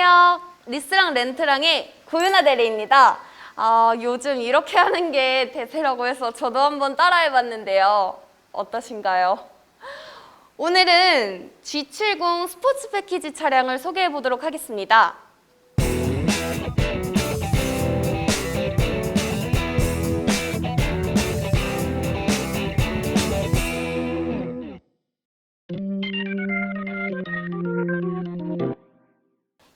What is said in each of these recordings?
안녕하세요. 리스랑 렌트랑의 고윤아 대리입니다. 아, 요즘 이렇게 하는 게 대세라고 해서 저도 한번 따라해봤는데요. 어떠신가요? 오늘은 G70 스포츠 패키지 차량을 소개해 보도록 하겠습니다.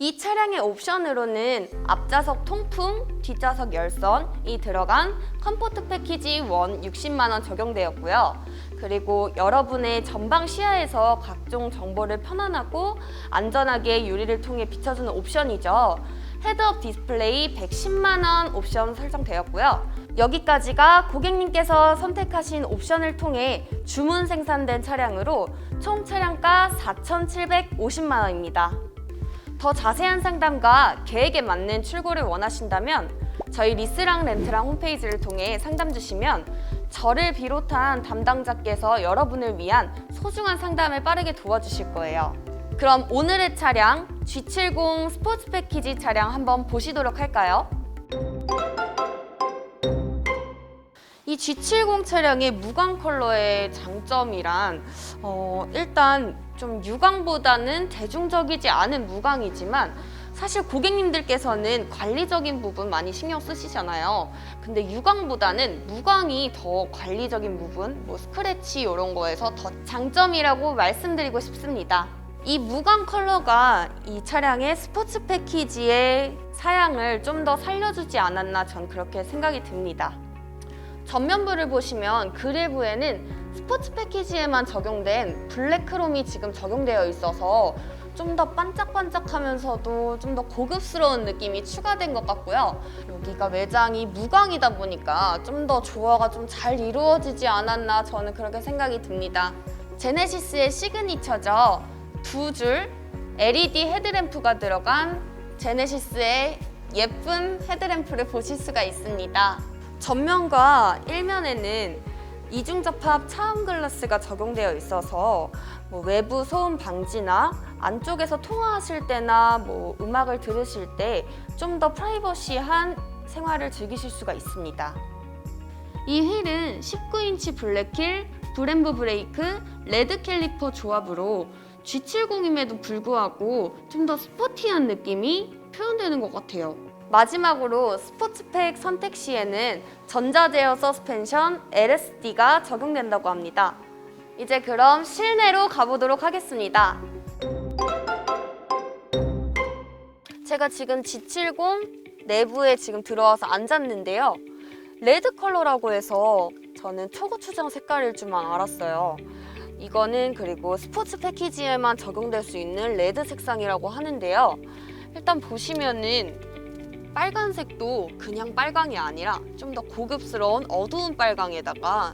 이 차량의 옵션으로는 앞좌석 통풍, 뒷좌석 열선이 들어간 컴포트 패키지 1 60만 원 적용되었고요. 그리고 여러분의 전방 시야에서 각종 정보를 편안하고 안전하게 유리를 통해 비춰주는 옵션이죠. 헤드업 디스플레이 110만 원 옵션 설정되었고요. 여기까지가 고객님께서 선택하신 옵션을 통해 주문 생산된 차량으로 총 차량가 4,750만 원입니다. 더 자세한 상담과 계획에 맞는 출고를 원하신다면 저희 리스랑 렌트랑 홈페이지를 통해 상담 주시면 저를 비롯한 담당자께서 여러분을 위한 소중한 상담을 빠르게 도와주실 거예요. 그럼 오늘의 차량 G70 스포츠 패키지 차량 한번 보시도록 할까요? 이 G70 차량의 무광 컬러의 장점이란 어, 일단 좀 유광보다는 대중적이지 않은 무광이지만 사실 고객님들께서는 관리적인 부분 많이 신경 쓰시잖아요. 근데 유광보다는 무광이 더 관리적인 부분, 뭐 스크래치 이런 거에서 더 장점이라고 말씀드리고 싶습니다. 이 무광 컬러가 이 차량의 스포츠 패키지의 사양을 좀 더 살려주지 않았나 전 그렇게 생각이 듭니다. 전면부를 보시면 그릴부에는 스포츠 패키지에만 적용된 블랙 크롬이 지금 적용되어 있어서 좀 더 반짝반짝하면서도 좀 더 고급스러운 느낌이 추가된 것 같고요. 여기가 외장이 무광이다 보니까 좀 더 조화가 좀 잘 이루어지지 않았나 저는 그렇게 생각이 듭니다. 제네시스의 시그니처죠. 두 줄 LED 헤드램프가 들어간 제네시스의 예쁜 헤드램프를 보실 수가 있습니다. 전면과 일면에는 이중 접합 차음 글라스가 적용되어 있어서 뭐 외부 소음 방지나 안쪽에서 통화하실 때나 뭐 음악을 들으실 때 좀 더 프라이버시한 생활을 즐기실 수가 있습니다. 이 휠은 19인치 블랙힐, 브렘브 브레이크, 레드 캘리퍼 조합으로 G70임에도 불구하고 좀 더 스포티한 느낌이 표현되는 것 같아요. 마지막으로 스포츠 팩 선택 시에는 전자제어 서스펜션 LSD가 적용된다고 합니다. 이제 그럼 실내로 가보도록 하겠습니다. 제가 지금 G70 내부에 지금 들어와서 앉았는데요. 레드 컬러라고 해서 저는 초고추장 색깔일 줄만 알았어요. 이거는 그리고 스포츠 패키지에만 적용될 수 있는 레드 색상이라고 하는데요. 일단 보시면은 빨간색도 그냥 빨강이 아니라 좀 더 고급스러운 어두운 빨강에다가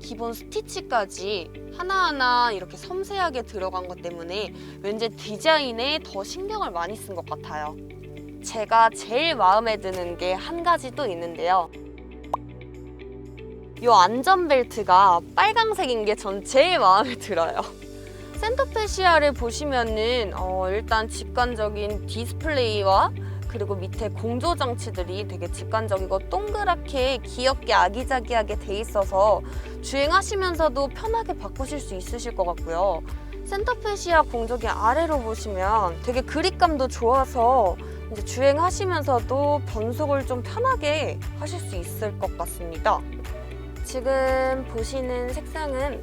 기본 스티치까지 하나하나 이렇게 섬세하게 들어간 것 때문에 왠지 디자인에 더 신경을 많이 쓴 것 같아요. 제가 제일 마음에 드는 게 한 가지 또 있는데요. 이 안전벨트가 빨강색인 게 전 제일 마음에 들어요. 센터페시아를 보시면은 어, 일단 직관적인 디스플레이와 그리고 밑에 공조 장치들이 되게 직관적이고 동그랗게 귀엽게 아기자기하게 돼 있어서 주행하시면서도 편하게 바꾸실 수 있으실 것 같고요. 센터페시아 공조기 아래로 보시면 되게 그립감도 좋아서 이제 주행하시면서도 변속을 좀 편하게 하실 수 있을 것 같습니다. 지금 보시는 색상은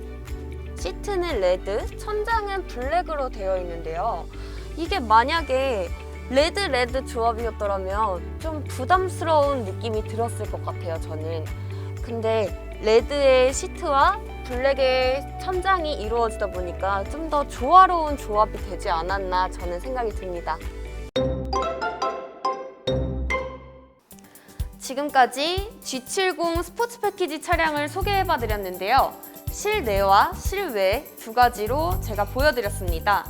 시트는 레드, 천장은 블랙으로 되어 있는데요. 이게 만약에 레드 레드 조합이었더라면 좀 부담스러운 느낌이 들었을 것 같아요, 저는. 근데 레드의 시트와 블랙의 천장이 이루어지다 보니까 좀 더 조화로운 조합이 되지 않았나 저는 생각이 듭니다. 지금까지 G70 스포츠 패키지 차량을 소개해봐 드렸는데요. 실내와 실외 두 가지로 제가 보여드렸습니다.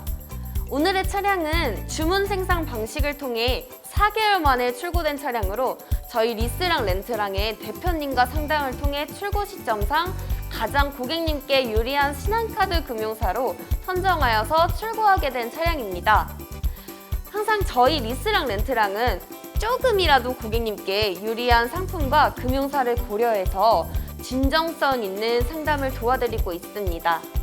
오늘의 차량은 주문 생산 방식을 통해 4개월 만에 출고된 차량으로 저희 리스랑 렌트랑의 대표님과 상담을 통해 출고 시점상 가장 고객님께 유리한 신한카드 금융사로 선정하여서 출고하게 된 차량입니다. 항상 저희 리스랑 렌트랑은 조금이라도 고객님께 유리한 상품과 금융사를 고려해서 진정성 있는 상담을 도와드리고 있습니다.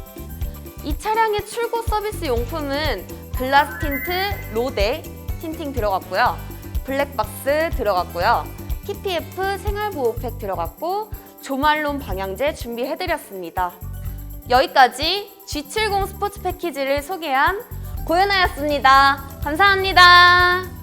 이 차량의 출고 서비스 용품은 글라스 틴트, 로데, 틴팅 들어갔고요. 블랙박스 들어갔고요. PPF 생활보호팩 들어갔고 조말론 방향제 준비해드렸습니다. 여기까지 G70 스포츠 패키지를 소개한 고현아였습니다. 감사합니다.